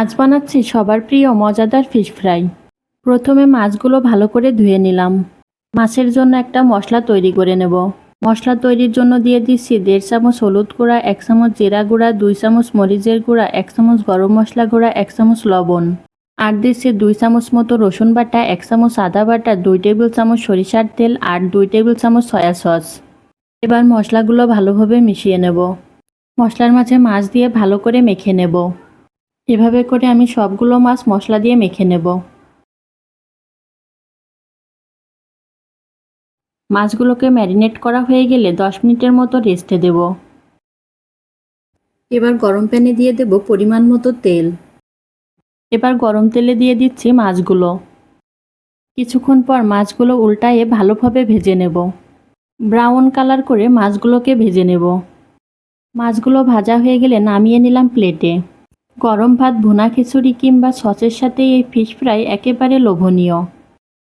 আজ বানাচ্ছি সবার প্রিয় মজাদার ফিশ ফ্রাই প্রথমে মাছগুলো ভালো করে ধুয়ে নিলাম। মাছের জন্য একটা মশলা তৈরি করে নেব। মশলা তৈরির জন্য দিয়ে দিচ্ছি দেড় চামচ হলুদ গুঁড়া, এক চামচ জিরা গুঁড়া, দুই চামচ মরিচের গুঁড়া, এক চামচ গরম মশলা গুঁড়া, এক চামচ লবণ। আর দিচ্ছি দুই চামচ মতো রসুন বাটা, এক চামচ আদা বাটা, দুই টেবিল চামচ সরিষার তেল আর দুই টেবিল চামচ সয়া সস। এবার মশলাগুলো ভালোভাবে মিশিয়ে নেব। মশলার মাঝে মাছ দিয়ে ভালো করে মেখে নেব। এভাবে করে আমি সবগুলো মাছ মশলা দিয়ে মেখে নেব। মাছগুলোকে ম্যারিনেট করা হয়ে গেলে দশ মিনিটের মতো রেস্টে দেব। এবার গরম প্যানে দিয়ে দেব পরিমাণ মতো তেল। এবার গরম তেলে দিয়ে দিচ্ছি মাছগুলো। কিছুক্ষণ পর মাছগুলো উল্টায়ে ভালোভাবে ভেজে নেব। ব্রাউন কালার করে মাছগুলোকে ভেজে নেব। মাছগুলো ভাজা হয়ে গেলে নামিয়ে নিলাম প্লেটে। গরম ভাত ভুনা খিচুড়ি কিংবা সসের সাথে এই ফিশ ফ্রাই একেবারে লোভনীয়।